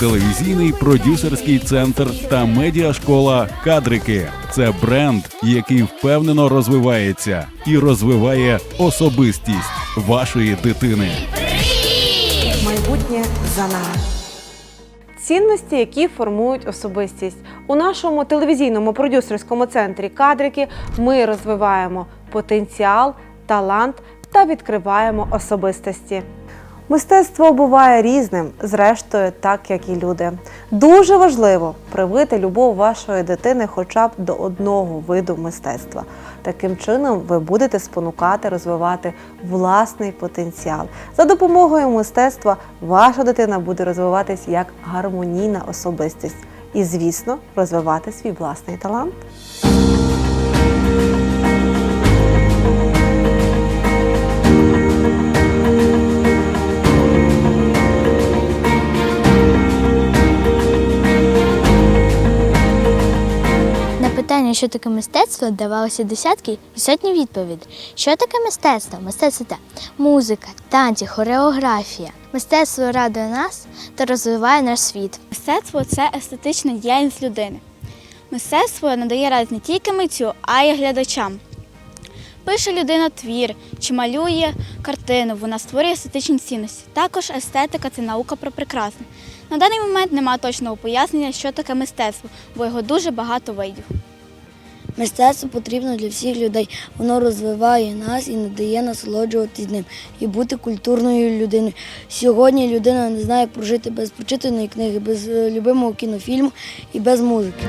телевізійний продюсерський центр та медіашкола Кадрики. Це бренд, який впевнено розвивається і розвиває особистість вашої дитини. Майбутнє за нами. Цінності, які формують особистість. У нашому телевізійному продюсерському центрі кадрики ми розвиваємо потенціал, талант та відкриваємо особистості. Мистецтво буває різним, зрештою, так як і люди. Дуже важливо привити любов вашої дитини хоча б до одного виду мистецтва. Таким чином, ви будете спонукати розвивати власний потенціал. За допомогою мистецтва ваша дитина буде розвиватись як гармонійна особистість і, звісно, розвивати свій власний талант. Питання, що таке мистецтво, давалося десятки і сотні відповідей. Що таке мистецтво? Мистецтво це музика, танці, хореографія. Мистецтво радує нас та розвиває наш світ. Мистецтво це естетична діяльність людини. Мистецтво надає радість не тільки митцю, а й глядачам. Пише людина твір чи малює картину, вона створює естетичні цінності. Також естетика це наука про прекрасне. На даний момент немає точного пояснення, що таке мистецтво, бо його дуже багато видів. Мистецтво потрібно для всіх людей. Воно розвиває нас і не дає насолоджуватись ним і бути культурною людиною. Сьогодні людина не знає, як прожити без прочитаної книги, без е, любимого кінофільму і без музики.